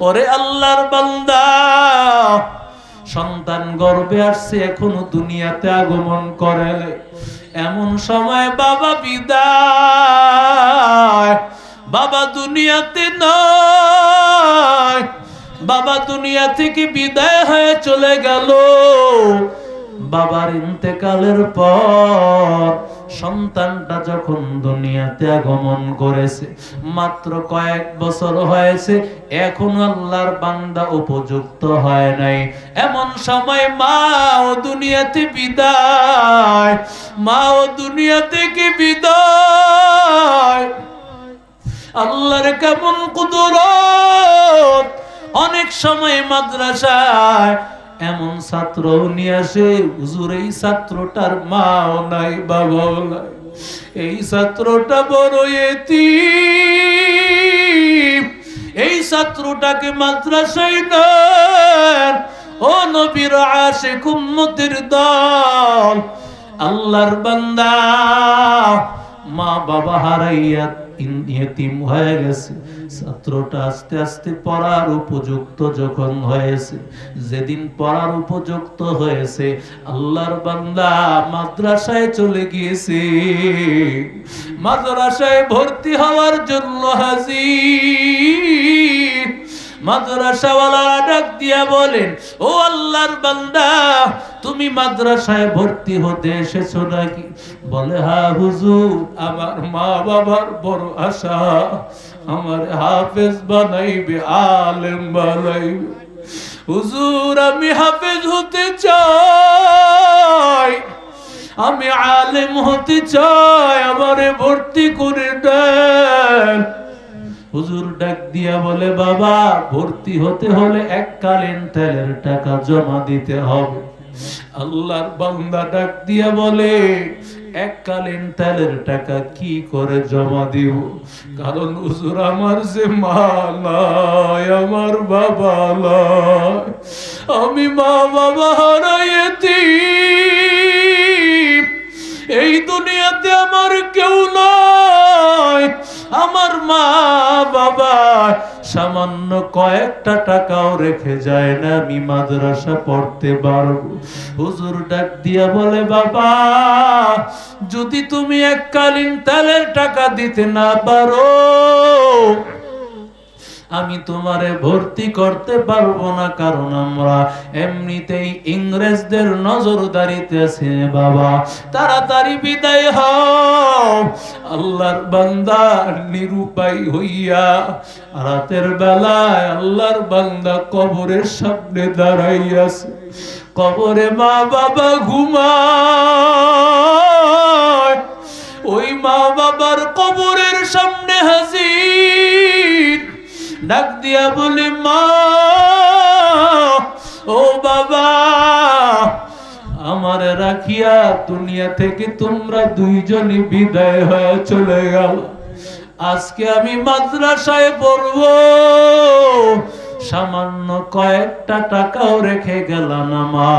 ওরে আল্লাহর বান্দা, সন্তান গর্বে আসছে, এখনও দুনিয়াতে আগমন করে। এমন সময় বাবা বিদায়, বাবা দুনিয়াতে নয়, বাবা দুনিয়া থেকে বিদায় হয়ে চলে গেল বাবার ইন্তেকালের পর সন্তানটা যখন দুনিয়াতে আগমন করেছে, মাত্র কয়েক বছর হয়েছে, এখন আল্লাহর বান্দা উপযুক্ত হয় নাই। এমন সময় মা ও দুনিয়াতে বিদায় মা ও দুনিয়া থেকে বিদায়। আল্লাহর কেমন কুদরত। অনেক সময় মাদ্রাসায় এমন ছাত্র নিয়ে আসে, হুজুর, এই ছাত্রটার মাও নাই, বাবাও নাই। এই ছাত্রটা বড় এতিম। এই ছাত্রটাকে মাদ্রাসায় নেন ও নবীর আশে কুম্মতির দল। আল্লাহর বান্দা মা বাবা হারাইয়া ইয়েতিম হয়ে গেছে। ছাত্রটা আস্তে আস্তে পড়ার উপযুক্ত যখন হয়েছে, যেদিন পড়ার উপযুক্ত হয়েছে, আল্লাহর বান্দা মাদ্রাসায় চলে গিয়েছে। মাদ্রাসায় ভর্তি হওয়ার জন্য হাজির। মাদ্রাসাওয়ালা ডাক দিয়া বলেন, ও আল্লাহর বান্দা তুমি মাদ্রাসায় ভর্তি হতে এসেছ নাকি? বলে, হা, হুজুর, আমার মা বাবার বড় আশা। আমার হাফেজ বানাইবে, আলেম বানাইবে। হুজুর, আমি হাফেজ হতে চাই। আমি আলেম হতে চাই, আমারে ভর্তি করে দেন। হুজুর ডাক দিয়া বলে, বাবা, ভর্তি হতে হলে এককালীন তেলের টাকা জমা দিতে হবে। আল্লাহর বান্দা ডাক দিয়া বলে এককালীন তেলের টাকা কি করে জমা দিব? কারণ হুজুর আমার যে মা আমার বাবা আমি মা, বাবা হারাইয়েছি এই দুনিয়াতে আমার কেউ নয় আমার মা, বাবা সামান্য কয়েকটা টাকাও রেখে যায় না, আমি মাদ্রাসা পড়তে পারব। হুজুর ডাক দিয়া বলে, বাবা, যদি তুমি এককালীন তেলের টাকা দিতে না পারো আমি তোমারে ভর্তি করতে পারব না, কারণ আমরা এমনিতেই ইংরেজদের নজরদারিতে আছে বাবা। তাড়াতাড়ি বিদায় হও। আল্লাহর বান্দা নিরুপায় হইয়া রাতের বেলায় আল্লাহর বান্দা কবরের সামনে দাঁড়াইয়াছে। কবরে মা বাবা ঘুমায়। ওই মা বাবার কবরের সামনে হাজির ডাক দিয়া বলে ও বাবা, আমার রাখিয়া দুনিয়া থেকে তোমরা দুইজনই বিদায় হয়ে চলে গেল। আজকে আমি মাদ্রাসায় পড়ব। সামান্য কয়েকটা টাকাও রেখে গেলাম মা।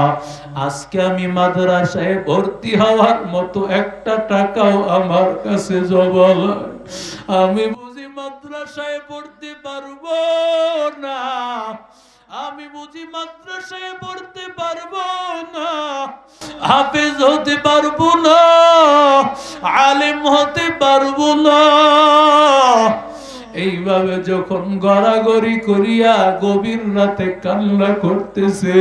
আজকে আমি মাদ্রাসায় ভর্তি হওয়ার মতো একটা টাকাও আমার কাছে জবল আমি মাদ্রাসায় পড়তে পারব না। আমি বুঝি মাদ্রাসায় পড়তে পারব না। হাফেজ হতে পারব না। আলেম হতে পারব না। এইভাবে যখন গড়াগড়ি করিয়া গভীর রাতে কান্না করতেছে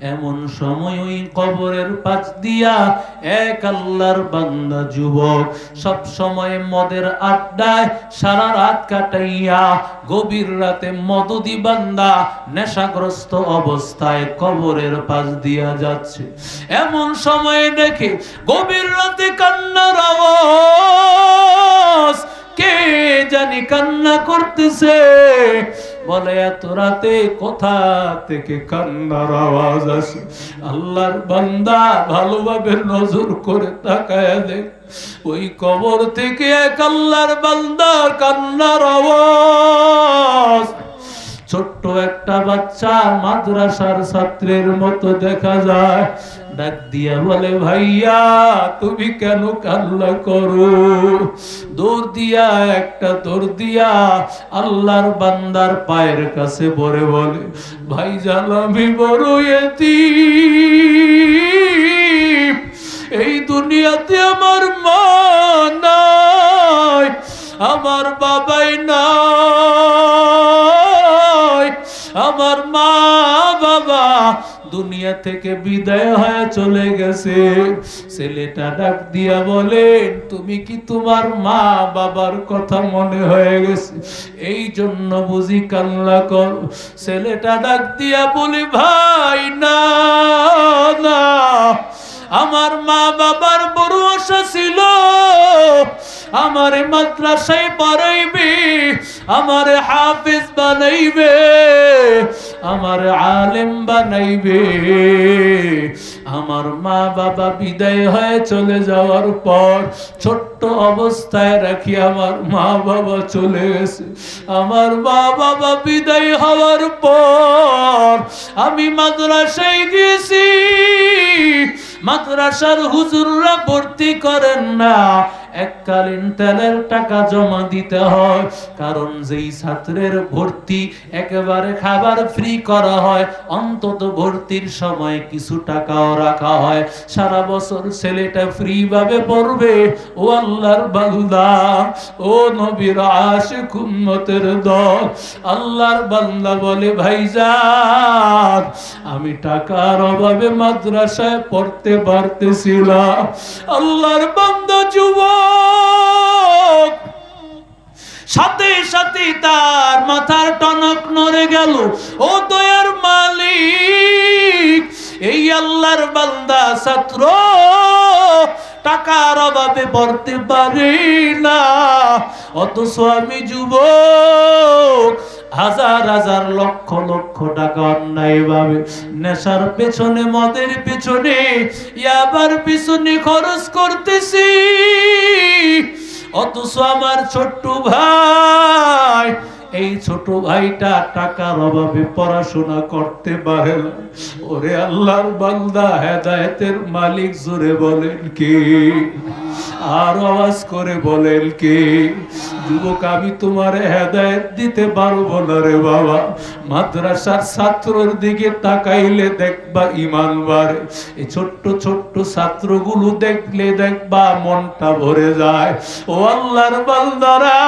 এমন সময় ওই কবরের পাশ দিয়া এক আল্লাহর বান্দা যুবক সব সময় মদের আড্ডায় সারা রাত কাটাইয়া গভীর রাতে মদদি বান্দা নেশাগ্রস্ত অবস্থায় কবরের পাশ দিয়া যাচ্ছে। এমন সময় দেখে গভীর রাতে কান্নার আওয়াজ। কে জানি কান্না করতেছে? বলে, এত রাতে কোথা থেকে কান্নার আওয়াজ আসে? আল্লাহর বান্দা ভালোভাবে নজর করে তাকায় দেখ। ওই কবর থেকে এক আল্লাহর বান্দার কান্নার আওয়াজ ছোট্ট একটা বাচ্চা মাদ্রাসার ছাত্রের মতো দেখা যায়। ডাক দিয়া বলে, ভাইয়া, তুমি কেন কান্না করো? দৌড় দিয়া, একটা দৌড় দিয়া আল্লাহর বান্দার পায়ের কাছে পড়ে বলে ভাই জান আমি বড় এতিম। এই দুনিয়াতে আমার মা নাই, আমার বাবাই নাই। দুনিয়া থেকে বিদায় হয়ে চলে গেছে। ছেলেটা ডাক দিয়া বলেন তুমি কি তোমার মা বাবার কথা মনে হয়ে গেছে? এই জন্য বুঝি কান্না কর। ছেলেটা ডাক দিয়া বলি, ভাই, না না, আমার মা বাবার বড় আশা ছিল। আমার মাদ্রাসায় পড়াইবে, আমার হাফিজ বানাইবে। আমার আলেম বানাইবে। আমার মা বাবা বিদায় হয়ে চলে যাওয়ার পর ছোট্ট অবস্থায় রাখি আমার মা বাবা চলে গেছে। আমার মা বাবা বিদায় হওয়ার পর আমি মাদ্রাসায় গেছি। মাদ্রাসার হুজুররা ভর্তি করেন না। এককালীন তেলের টাকা জমা দিতে হয়। কারণ যেই ছাত্রের ভর্তি একেবারে খাবার ফ্রি করা হয়, অন্তত ভর্তির সময় কিছু টাকাও রাখা হয়। সারা বছর ছেলেটা ফ্রি ভাবে পড়বে। ও আল্লাহর বান্দা, ও নবীর আশিক উম্মতের দল। আল্লাহর বান্দা বলে, ভাইজান, আমি টাকার অভাবে মাদ্রাসায় পড়তে পারতেছিলাম আল্লাহর বান্দা যুবক সাথে সাথে তার মাথার টনক নড়ে গেল। ও দয়ার মালিক, এই আল্লাহর বান্দা ছাত্র, টাকার অভাবে পড়তে পারি না। অথচ আমি যুবক হাজার হাজার লক্ষ লক্ষ টাকা অন্যায় ভাবে। নেশার পেছনে, মদের পেছনে, ইয়াবার পিছনে খরচ করতেছি। অথচ আমার ছোট্ট ভাই, এই ছোট ভাইটা টাকার অভাবে পড়াশোনা করতে পারে না। ওরে আল্লাহর বান্দা, হেদায়েতের মালিক জোরে বলেন কি? আর আওয়াজ করে বলেন কি, যুবক, আমি তোমার হেদায়ত দিতে পারব না রে বাবা। মাদ্রাসার ছাত্রর দিকে তাকাইলে দেখবা ইমান বাড়ে। এই ছোট্ট ছোট্ট ছাত্রগুলো দেখলে দেখবা মনটা ভরে যায়। ও আল্লাহর বান্দারা,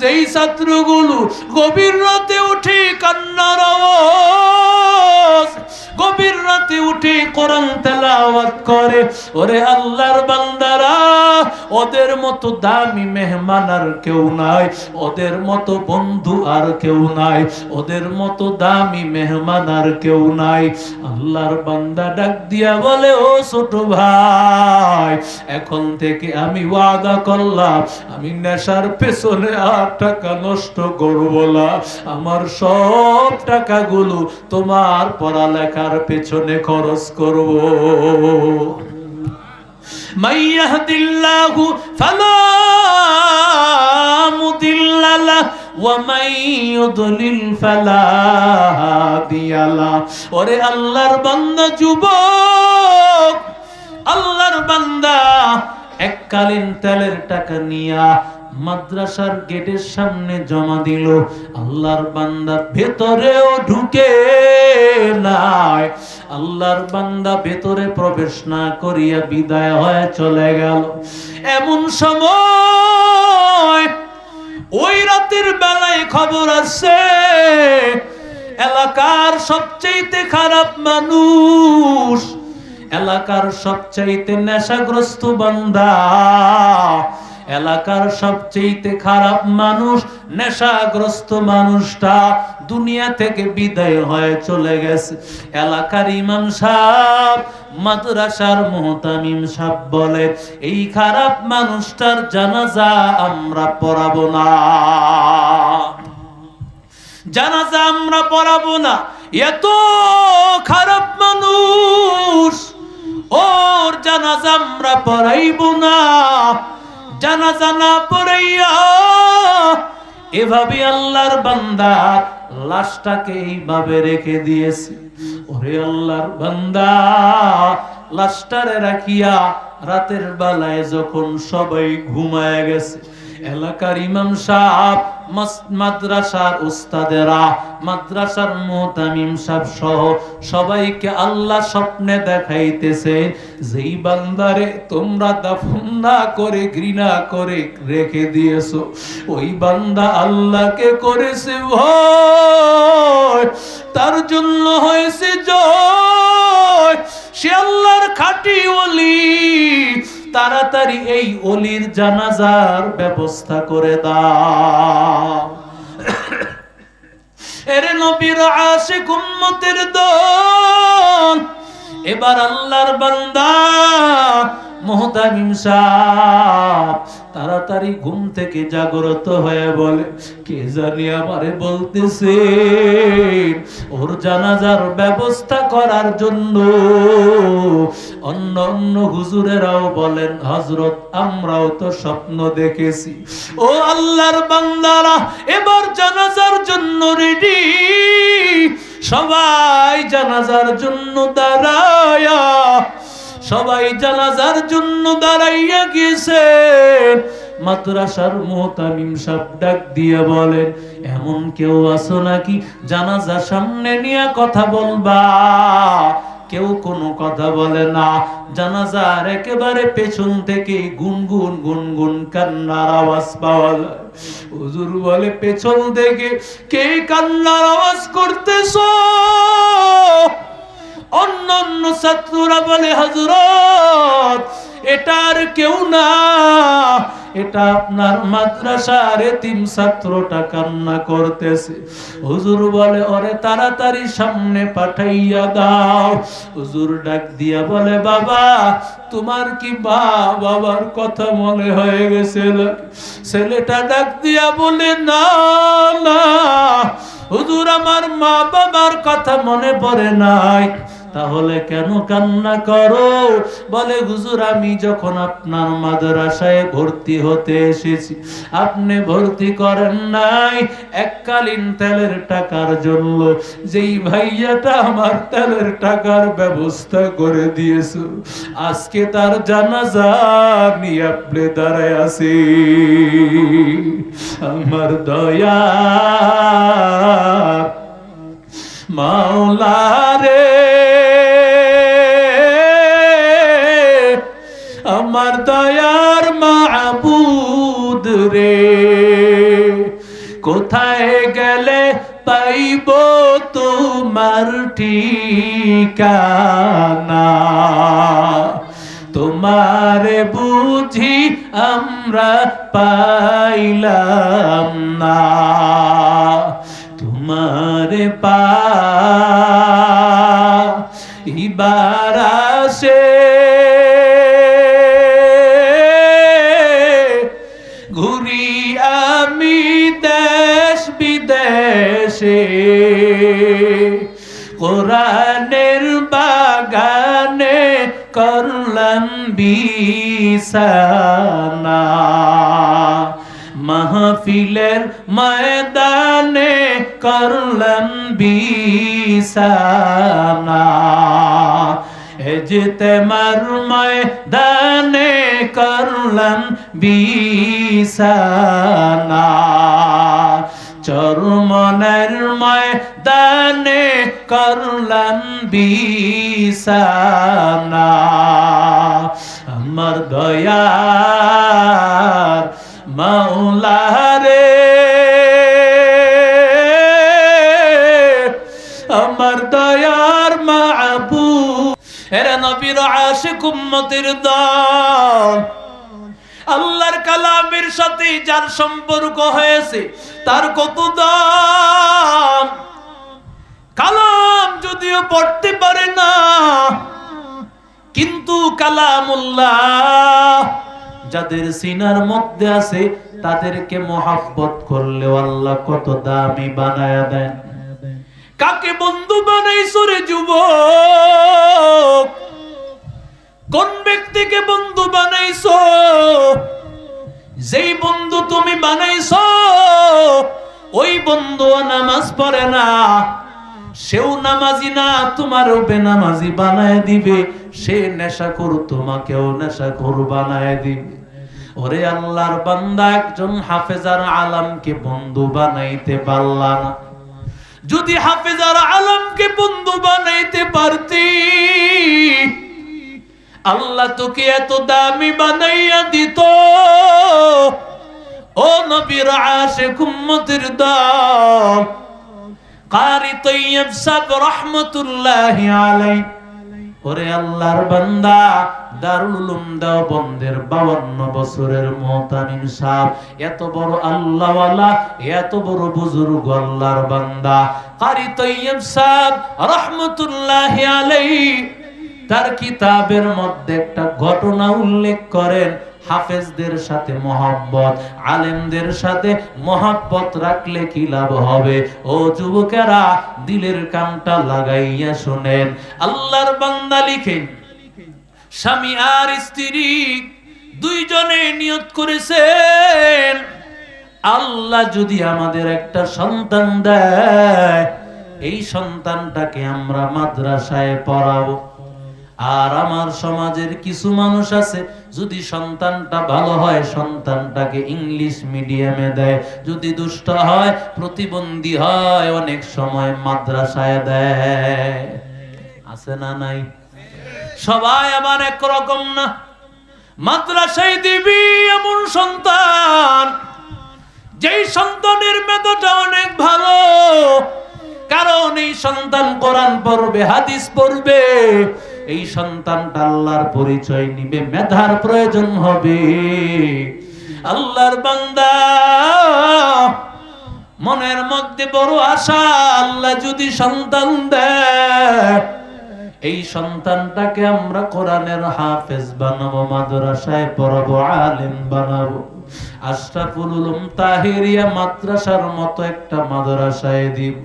যেই ছাত্রগুলো গভীর রাতে উঠে কান্নার আওয়াজ গভীর রাতে উঠে কোরআন তেলাওয়াত করে। ওরে আল্লাহর বান্দারা, ওদের মতো দামি মেহমান আর কেউ নাই। ওদের মতো বন্ধু আর কেউ নাই। ওদের মতো দামি মেহমান আর কেউ নাই। আল্লাহর বান্দা ডাক দিয়া বলে, ও ছোট ভাই, এখন থেকে আমি ওয়াদা করলাম, আমি নেশার পেছনে আর টাকা নষ্ট করব না। আমার সব টাকাগুলো তোমার পড়ালেখার পেছনে খরচ করব من يهد الله فلا مضل له ومن يضلل فلا هادي له ওরে আল্লাহর বান্দা যুবক আল্লাহর বান্দা এককালীন তেলের টাকা নিয়া মাদ্রাসার গেটের সামনে জমা দিল। আল্লাহর বান্দা ভেতরেও ঢুকে নাই। আল্লাহর বান্দা ভেতরে প্রবেশ না করিয়া বিদায় হয়ে চলে গেল। এমন সময় ওই রাতের বেলায় খবর আছে এলাকার সবচেয়ে খারাপ মানুষ, এলাকার সবচাইতে নেশাগ্রস্ত বান্দা এলাকার সবচেয়ে খারাপ মানুষ, নেশাগ্রস্ত মানুষটা দুনিয়া থেকে বিদায় হয়ে চলে গেছে। এলাকার ইমাম সাহেব, মাদ্রাসার মোহতামিম সাহেব বলে, এই খারাপ মানুষটার জানাজা আমরা পড়াবো না। জানাজা আমরা পড়াবো না। এত খারাপ মানুষ, ওর জানাজা আমরা পড়াইব না। জানাজা জানা পড়াইয়া এভাবে আল্লাহর বান্দা লাশটাকে এইভাবে রেখে দিয়েছে। ওরে আল্লাহর বান্দা, লাশটারে রাখিয়া রাতের বেলায় যখন সবাই ঘুমায় গেছে এলাকার ইমাম সাহেব মাদ্রাসার উস্তাদেরা, মাদ্রাসার মোহতামিম সাহেব সহ সবাইকে আল্লাহ স্বপ্নে দেখাইতেছে, যেই বান্দারে তোমরা দাফন না করে, ঘৃণা করে রেখে দিয়েছ, ওই বান্দা আল্লাহকে করেছে ভয়, তার জন্য হয়েছে জয়, সে আল্লাহর খাটি ওলি তাড়াতাড়ি এই অলির জানাজার ব্যবস্থা করে দাও। এরে নবীর আসে কুম্মতের দল, এবার আল্লাহর বান্দা মোহতামিম সাহ তাড়াতাড়ি ঘুম থেকে জাগ্রত হয়ে বলে, কে জানি আমারে বলতেছে, ওর জানাজার ব্যবস্থা করার জন্য। অন্য অন্য হুজুরেরাও বলেন হজরত আমরাও তো স্বপ্ন দেখেছি। ও আল্লাহর বান্দারা, এবার জানাজার জন্য রেডি সবাই জানাজার জন্য দাঁড়ায়া। সবাই জানাজার জন্য দাঁড়াইয়া গিয়েছে। মাদ্রাসার মোহতামিম সাহেব ডাক দিয়ে বলেন, এমন কেউ আছো নাকি? জানাজা সামনে নিয়ে কথা বলবা। কেউ কোনো কথা বলে না। জানাজার একেবারে পেছন থেকে গুনগুন গুনগুন কান্নার আওয়াজ পাওয়া যায়। হুজুর বলে, পেছন থেকে কে কান্নার আওয়াজ করতেছো? অন্য অন্য ছাত্ররা বলে হজরত এটার কেউ না। এটা আপনার মাদ্রাসার এতিম ছাত্রটা কান্না করতেছে। হুজুর বলে, ওরে তাড়াতাড়ি সামনে পাঠাইয়া দাও। হুজুর ডাক দিয়া বলে, বাবা, তোমার কি বা বাবার কথা মনে হয়ে গেছে ছেলেটা ডাক দিয়া বলে, না না। হুজুর, আমার মা বাবার কথা মনে পড়ে নাই। তাহলে কেন কান্না করো? বলে, হুজুর, আমি যখন আপনার মাদ্রাসায় ভর্তি হতে এসেছি, আপনি ভর্তি করেন নাই। এককালীন তেলের টাকার জন্য যেই ভাইয়াটা আমার তেলের টাকার ব্যবস্থা করে দিয়েছে, আজকে তার জানাজা নিয়ে আপনি দাঁড়ায় আছি। আমার দয়া মাওলা রে আমার দয়ার মাবুদ রে। কোথায় গেলে পাইব তোমার ঠিকানা? তোমারে বুঝি আমরা পাইলাম না। তোমারে পা ইবার আসে কোরআনের বাগানে করলাম বিছানা। মাহফিলের ময়দানে করলাম বিছানা। এজতেমার ময়দানে করলাম বিছানা। চরমনের ময়দানে করলাম বিছানা। আমার দয়ার মাওলা রে। আমার দয়ার মাবু এরা নবীর আশিক উম্মতের দল। আল্লাহর কালামের সাথে যার সম্পর্ক হয়েছে তার কত দাম? কালাম যদিও পড়তে পারে না, কিন্তু কালামুল্লাহ যাদের সিনার মধ্যে আছে, তাদেরকে মহাব্বত করলে আল্লাহ কত দামি বানায়া দেন। কাকে বন্ধু বানাইছো রে যুবক? কোন ব্যক্তিকে বন্ধু বানাইছো? যেই বন্ধু তুমি বানাইছ, ওই বন্ধু নামাজ পড়ে না। সেও নামাজি না, তোমারও বেনামাজি বানায় দিবে। সে নেশা করু তোমাকেও নেশা করু বানায় দিবে। ওরে আল্লাহর বান্দা, একজন হাফেজার আলামকে বন্ধু বানাইতে পারলা না। যদি হাফেজার আলমকে বন্ধু বানাইতে পারতি আল্লাহ তোকে এত দামি বানাইয়া দিত। ও নবীর আশিক কুম্মতির দাম। কারি তৈয়ব সাহেব রহমতুল্লাহ আলাই ওরে আল্লাহর বান্দা, দারুল উলুম দেওবন্দের 52 বছরের মুহতামিম সাহেব। এত বড় আল্লাহওয়ালা, এত বড় বুজুর্গ আল্লাহর বান্দা। কারি তৈয়ব সাহেব রহমতুল্লাহ আলাইহি। তার কিতাবের মধ্যে একটা ঘটনা উল্লেখ করেন, হাফেজদের সাথে মহব্বত, আলেমদের সাথে মহব্বত রাখলে কি লাভ হবে? ও যুবকেরা, দিলের কানটা লাগাইয়া শুনেন, আল্লাহর বান্দা লিখেন, স্বামী আর স্ত্রী দুইজনে নিয়ত করেছেন, আল্লাহ যদি আমাদের একটা সন্তান দেয়, এই সন্তানটাকে আমরা মাদ্রাসায় পড়াবো। আর আমার সমাজের কিছু মানুষ আছে, যদি সন্তানটা ভালো হয়, সন্তানটাকে ইংলিশ মিডিয়ামে দেয়। যদি দুষ্ট হয়, প্রতিবন্ধী হয়, অনেক সময় মাদ্রাসায় দেয়। আছে না নাই? সবাই আবার একরকম না। মাদ্রাসায় দিবি এমন সন্তান, যেই সন্তানের মেধাটা অনেক ভালো। কারণ এই সন্তান কোরআন পড়বে, হাদিস পড়বে। এই সন্তানটা আল্লাহর পরিচয় নিবে, মেধার প্রয়োজন হবে। আল্লাহর বান্দা, মনের মধ্যে বড় আশা, আল্লাহ যদি সন্তান দেয়, এই সন্তানটাকে আমরা কোরআনের হাফেজ বানাবো, মাদ্রাসায় পড়াবো, আলেম বানাবো। আশরাফুল উলুম তাহিরিয়া মাদ্রাসার মতো একটা মাদ্রাসায় দিব।